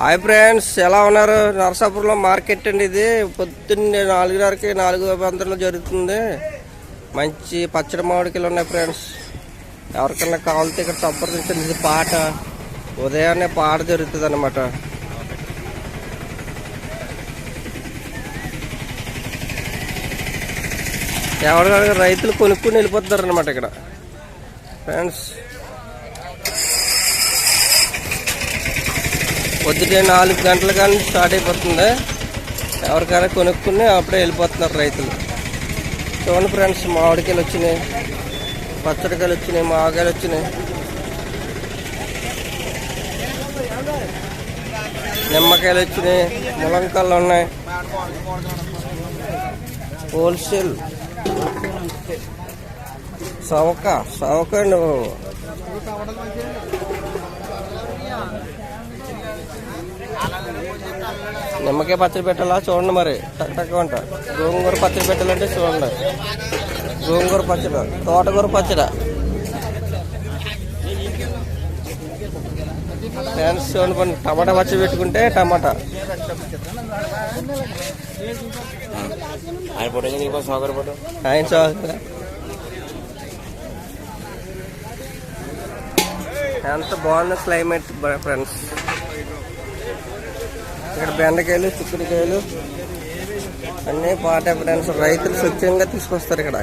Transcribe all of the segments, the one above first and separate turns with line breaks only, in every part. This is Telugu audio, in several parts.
హాయ్ ఫ్రెండ్స్ ఎలా ఉన్నారు? నరసాపురంలో మార్కెట్ అండి ఇది. పొద్దున్నే నాలుగున్నరకి నాలుగు వందలు జరుగుతుంది. మంచి పచ్చడి మామిడికాయలు ఉన్నాయి ఫ్రెండ్స్. ఎవరికైనా కావాలితే ఇక్కడ సంప్రదించండి ఇది పాట. ఉదయాన్నే పాట జరుగుతుంది అనమాట ఎవరికైనా రైతులు కొనుక్కుని వెళ్ళిపోతున్నారు అనమాట ఇక్కడ. ఫ్రెండ్స్ పొద్దుటే నాలుగు గంటల కానీ స్టార్ట్ అయిపోతుంది. ఎవరికైనా కొనుక్కుని అప్పుడే వెళ్ళిపోతున్నారు రైతులు. చూడండి ఫ్రెండ్స్ మామిడికాయలు వచ్చినాయి పచ్చడికాయలు వచ్చినాయి మామిడికాయలు వచ్చినాయి. నిమ్మకాయలు వచ్చినాయి ములంకాయలు ఉన్నాయి. హోల్సేల్. సవక సవక అండి బాబు. నిమ్మకాయ పచ్చడి పెట్టాలా? చూడండి మరి. టక్ టక్ అంట. గోంగూర పచ్చడి పెట్టాలంటే చూడండి. గోంగూర పచ్చడి? తోటకూర పచ్చడి? ఫ్యాన్స్ చూడండి టమాటా పచ్చడి పెట్టుకుంటే టమాటా.
ఆయన సోకర్
ఎంత బాగుంది క్లైమేట్ ఫ్రెండ్స్. ఇక్కడ బెండకాయలు చిక్కుడుకాయలు అన్నీ పాట ఫ్రెండ్స్ రైతులు స్వచ్ఛంగా తీసుకొస్తారు ఇక్కడ.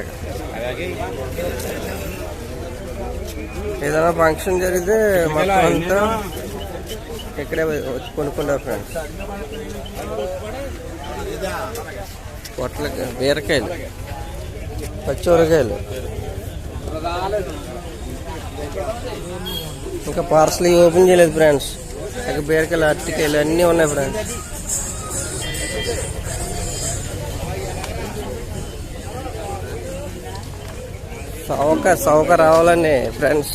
ఏదైనా ఫంక్షన్ జరిగితే మొత్తం అంతా ఇక్కడే కొనుక్కుంటారు ఫ్రెండ్స్. పొట్ల బీరకాయలు పచ్చిమిరకాయలు. ఇంకా పార్సల్ ఓపెన్ చేయలేదు ఫ్రెండ్స్. ఇక బీరకాయలు అరటికాయలు అన్నీ ఉన్నాయి ఫ్రెండ్స్. సౌక సౌక రావాలండి ఫ్రెండ్స్.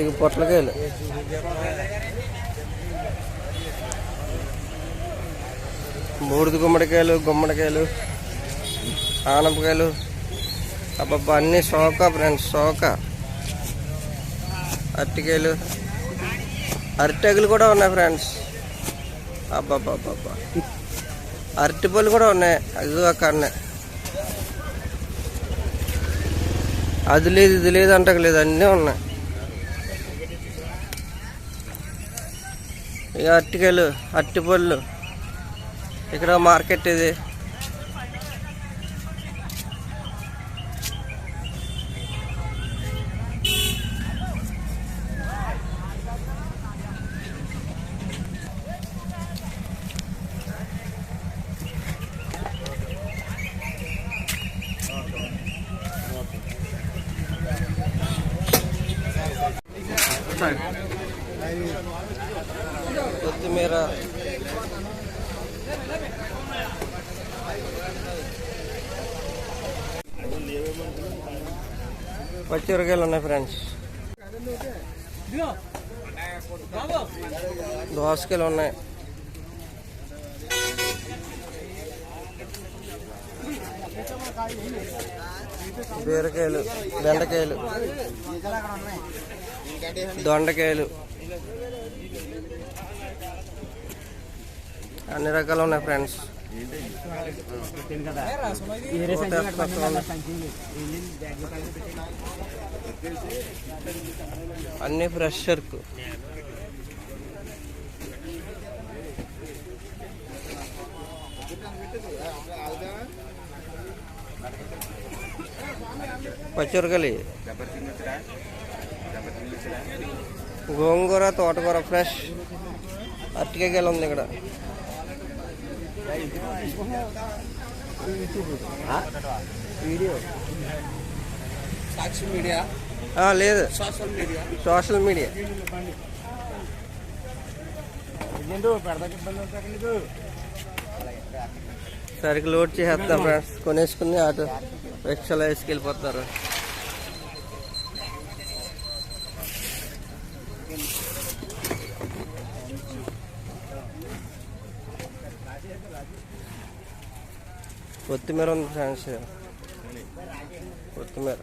ఇక పొట్లకాయలు. బూడిద గుమ్మడికాయలు గుమ్మడికాయలు ఆనపకాయలు. అబ్బబ్బా అన్ని సోక ఫ్రెండ్స్ సోక. అరటికాయలు. అరటికాయలు కూడా ఉన్నాయి ఫ్రెండ్స్. అబ్బాబ్బాబ్బా అరటిపళ్ళు కూడా ఉన్నాయి. అది అక్కడనే అది లేదు ఇది లేదు అంటలేదు అన్నీ ఉన్నాయి. ఇక అరటికాయలు అరటిపళ్ళు. ఇక్కడ మార్కెట్ ఇది. కొత్తిమీర. పచ్చిమిరకాయలు ఉన్నాయి ఫ్రెండ్స్. దోసకాయలు ఉన్నాయి. బీరకాయలు బెండకాయలు దొండకాయలు అన్ని రకాలు ఉన్నాయి ఫ్రెండ్స్. అన్ని ఫ్రెష్ సరుకు పచ్చిమిరకాయలు గోంగూర తోటకూర ఫ్రెష్ అరటికాయలు ఉంది ఇక్కడ.
వీడియో సాక్షి మీడియా
లేదు.
సోషల్ మీడియా
సోషల్ మీడియా
ఇబ్బంది ఉంటుంది నీకు
సరికి లోడ్ చేసేస్తాం ఫ్రెండ్స్ కొనేసుకుని ఆటో రిక్షాలో వేసుకెళ్ళిపోతారు కొత్తిమీర ఉంది ఫ్రెండ్స్ కొత్తిమీర